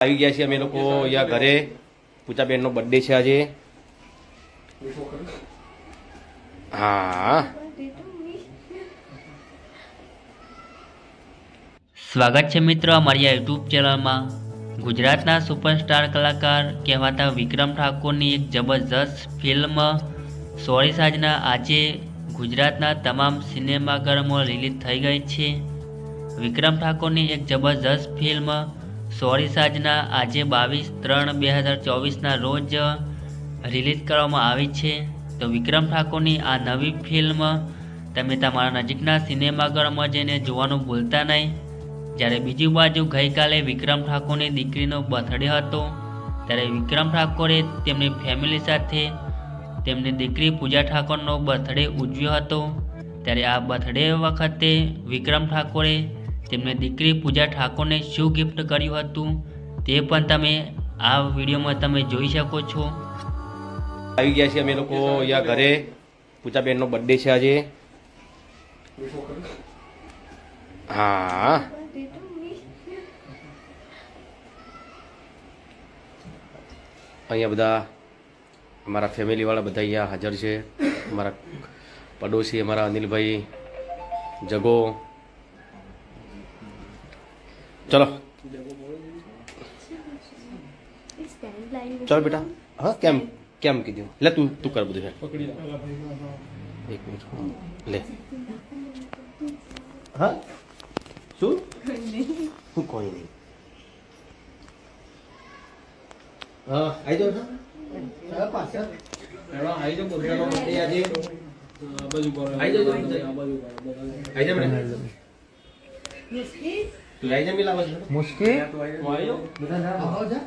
આવી ગયા છીએ અમે લોકો અહીંયા ઘરે. પૂજાબેનનો બર્થડે છે આજે. હા. સ્વાગત છે મિત્રો અમારી આ યુટ્યુબ ચેનલમાં. ગુજરાતના સુપરસ્ટાર કલાકાર કહેવાતા વિક્રમ ઠાકોરની એક જબરજસ્ત ફિલ્મ સોરી સાજના આજે ગુજરાતના તમામ સિનેમાઘરોમાં રિલીઝ થઈ ગઈ છે. વિક્રમ ઠાકોરની એક જબરજસ્ત ફિલ્મ સોરી સાજના આજે બાવીસ ત્રણ બે હજાર ચોવીસના રોજ રિલીઝ કરવામાં આવી છે. તો વિક્રમ ઠાકોરની આ નવી ફિલ્મ તમે તમારા નજીકના સિનેમાઘરમાં જઈને જોવાનું ભૂલતા નહીં. જ્યારે બીજી બાજુ ગઈકાલે વિક્રમ ઠાકોરની દીકરીનો બર્થડે હતો, ત્યારે વિક્રમ ઠાકોરે તેમની ફેમિલી સાથે તેમની દીકરી પૂજા ઠાકોરનો બર્થડે ઉજવ્યો હતો. ત્યારે આ બર્થડે વખતે વિક્રમ ઠાકોરે તેમની દીકરી પૂજા ઠાકોરને શું ગિફ્ટ કર્યું હતું તે પણ તમે આ વિડીયોમાં તમે જોઈ શકો છો. આવી ગયા છીએ અમે લોકો અહીંયા ઘરે. પૂજાબેનનો બર્થડે છે આજે. હા. અહીંયા બધા અમારા ફેમિલીવાળા બધા અહીંયા હાજર છે. અમારા પડોશી અમારા અનિલભાઈ, જગો ચલો ચલો બેટા હા કેમ કેમ કીધું લે તું તું કર બધું હેડ એક મિનિટ લે હા શું હું કોઈ નહીં હા આવી જાઓ છો પાછળ આવી જાઓ પોતાનો birthday આજે આવી જાઓ આવી જા બેટા તું આવી જા મિલા બસ મુશ્કેલ બધા આવો જા.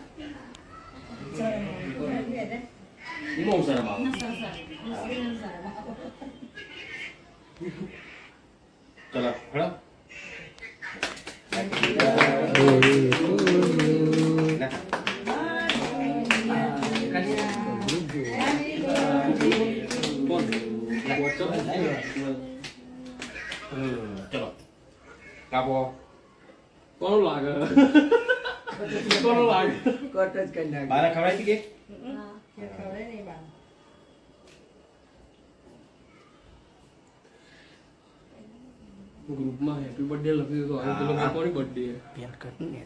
બહુ સારા બાબા ચલો હેડો. ચલો. કાપો. કોણ લાગે? કોણ લાગે? કટ જ કરી નાખ બારા ખવડાય છે કે ગ્રુપમાં હેપી બર્થડે લખ્યું તો હવે પેલો કોની બર્થડે પેન કટ ને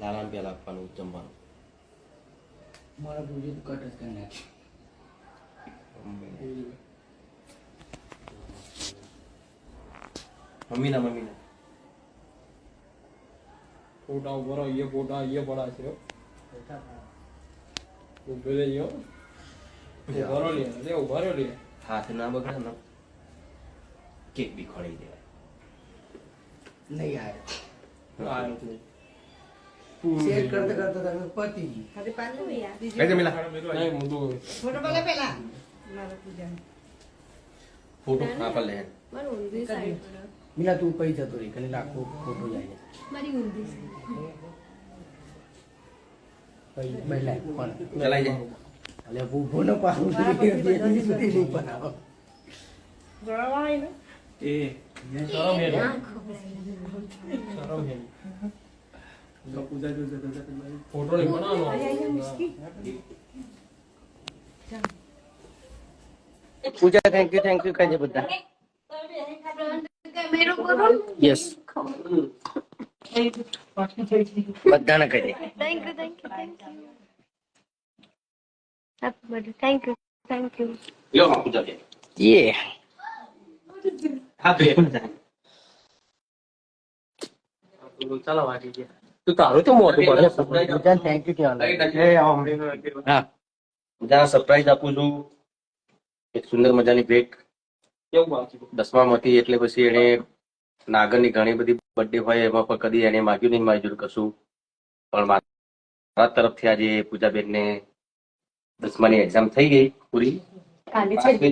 દાલાન પેલા આપવાનું જમવાનું. મારા પૂરી તો કટ જ કરી નાખ મમ્મીના. મમ્મીના ફોટા ઉપર અહીંયા ફોટા અહીંયા પડા છે ઉભે રહી ગયો ઊભા રહો લે લે ઊભા લે હાથ ના બગડે ને. કેક બી ખોળી દેવાય. નહીં આવે. આ નથી. શેર કરતા કરતા તમે પતી યાર કઈ મિલા. નહીં, હું ફોટો પેલા પેલા. મારા પૂજા ફોટો હા લે મારું ઊંધી સાઈડ મીના તું પૈ જતો રહી કને લાખો ફોટો જાય મારી ઊંધી પૈ પહેલા પણ ચલાઈ જાય અલે ભૂભો ન પાડું બેની સુધી નહીં બનાવો ગળવા ને એ શરમ હે શરમ હે પૂજા ફોટો નહીં બનાવવાનો થેન્ક યુ થેન્ક યુ કહેજે બધા યસ બધાને કહી thank you thank you thank you happy birthday thank you thank you લ્યો હા પૂજા યે હા બે ચાલો વાગી ગયા. તું તારું તો મોટું પડે થેન્ક યુ કહેવાનું હા. સરપ્રાઈઝ આપું છું. એક સુંદર મજાની ભેટ. કેવું બાકી? દસમા માંથી એટલે પછી એને નાગરની ઘણી બધી બર્થડે હોય એમાં પણ કદી એને માગ્યું નહીં મારી જોડે કશું. પણ મારા તરફથી આજે પૂજાબેનને દસમાની એક્ઝામ થઈ ગઈ પૂરી.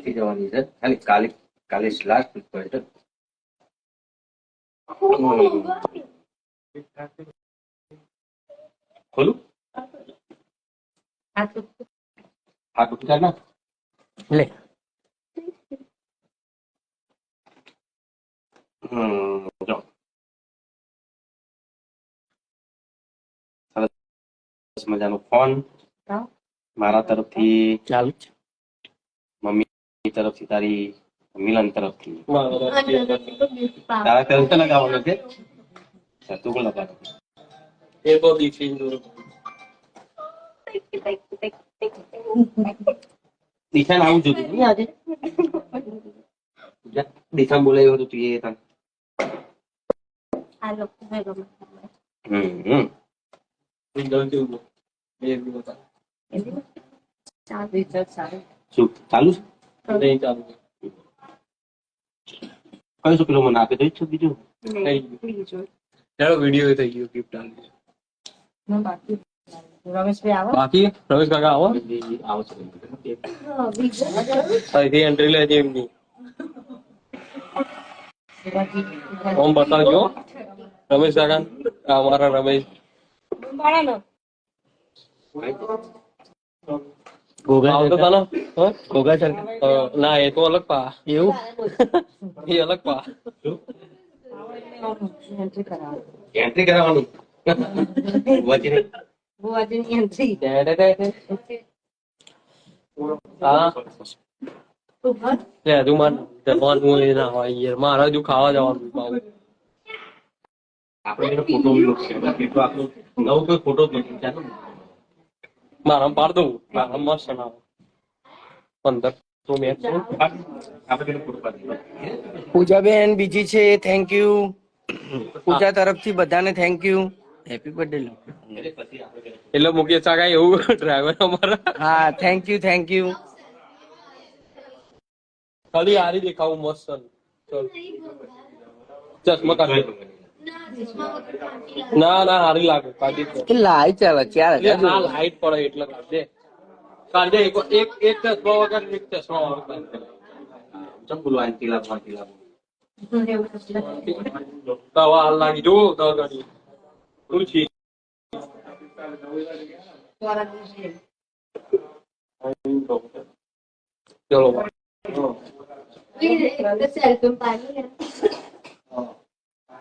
થઈ જવાની છે. ખાલી કાલે કાલે લાસ્ટ પોઈન્ટ ખોલું? હા તો ના. લે. હમ જો સરસ મજાનો ફોન મારા તરફથી ચાલુ છે મમ્મી તરફથી તારી મિલન તરફથી મારા તારા તરફ લગાવવાનો છે અચ્છા, તું પણ લગાવ એ તો દીક્ષિત જોડે. દિશા આવું જોતું નહીં આજે જા, દિશા બોલાયું હતું તું એ તને ઊભો. બે દિવસ હતા. શું ચાલુ છે? નહીં ચાલુ કયું શું પેલો મને આપે તો છે બીજું? ચાલો વીડિયો થઈ ગયો ગિફ્ટ આલી. બાકી. રમેશ કાકા આવો? આવશે અહીંથી એન્ટ્રી લેજે એમની. ઓમ બતાવજો. રમેશ કાકા અમારા રમેશ. હા? સર અ, ના એ તો અલગ પા. એવું? એ અલગ પા. એન્ટ્રી કરાવવાની. વચ્ચે હા. લે હજુ મારે જમવાનું એ ના હોય યાર. મારે હજુ ખાવા જવાનું બાબુ. આપણે ફોટો નવો કોઈ ફોટો જ નથી. ચાલો. મારા પાડ દઉં. મારા મસ્ત ના. પંદર. પૂજાબેન બીજી છે થેન્ક યુ પૂજા તરફથી બધાને થેન્ક યુ હેપી બર્થડે એટલે મુકેશ કાકા એવું? ડ્રાઈવર અમારા? હા થેન્ક યુ થેન્ક યુ ખાલી હારી દેખાવું મસ્ત ચલ. ચશ્મા કાઢ ના ના હારી લાગે કાઢી દે. કે લાઈ ચાલે ચાર એટલે હજાર આ લાઈટ પડે એટલે કાઢ દે કાઢ દે એક એક એક ચશ્મા વગર એક ચશ્મા વગર કાઢ દે. ચંપુલો આંટી લાવો આંટી લાવો દવા હાલ લાગી જો દવા કાઢી શું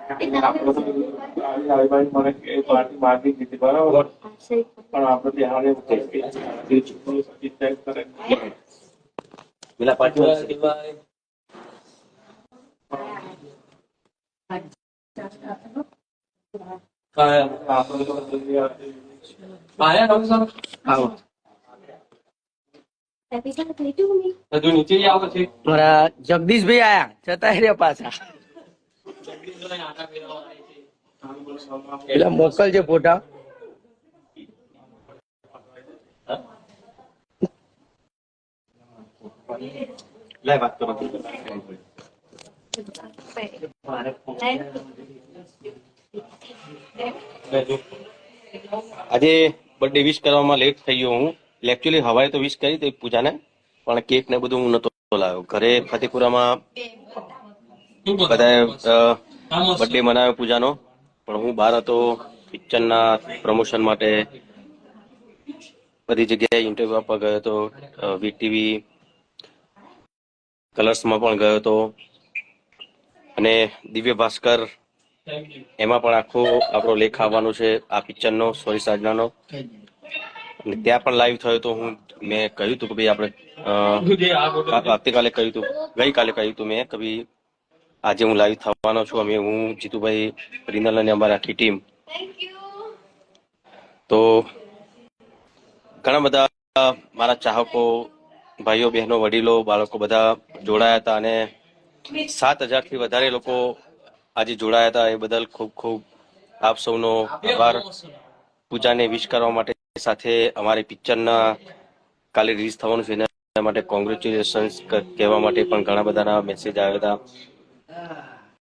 છે ચલો પેલા પાછળ આયા તમે સર આવો હજુ નીચે ય આવે છે મારા જગદીશભાઈ આયા જતા રહ્યા પાછા એટલે મોકલજે ફોટા. આજે બર્થડે વિશ કરવામાં લેટ થઈ ગયો હું. એકચ્યુઅલી હવાએ તો વિશ કરી હતી પૂજાને, પણ કેક ને બધું હું નતો લાવ્યો. ઘરે ફતેપુરામાં બધાએ બર્થડે મનાવ્યો પૂજાનો. પણ હું બહાર હતો પિક્ચરના પ્રમોશન માટે બધી જગ્યાએ ઇન્ટરવ્યુ આપવા ગયો હતો. વીટીવી કલર્સમાં પણ ગયો હતો. અને દિવ્ય ભાસ્કર એમાં પણ આખો આપણો લેખ આવવાનો છે આ પિક્ચરનો સોરી સાજનાનો અને ત્યાં પણ લાઈવ થયો તો હું મેં કહ્યું હતું કે ભાઈ આપણે આવતીકાલે કહ્યું હતું. ગઈકાલે કહ્યું હતું મેં કે ભાઈ આજે હું લાઈવ થવાનો છું. અમે હું જીતુભાઈ રિનલ અને અમારી આખી ટીમ તો ઘણા બધા મારા ચાહકો ભાઈઓ બહેનો વડીલો બાળકો બધા જોડાયા હતા અને સાત હજારથી વધારે લોકો આજે જોડાયા હતા. એ બદલ ખૂબ ખૂબ આપ સૌનો આભાર. પૂજાને વિશ કરવા માટે સાથે અમારી પિક્ચરના કાલે રિલીઝ થવાનું છે. એના માટે કોંગ્રેચ્યુલેશન્સ કહેવા માટે પણ ઘણા બધાના મેસેજ આવ્યા હતા. Uh.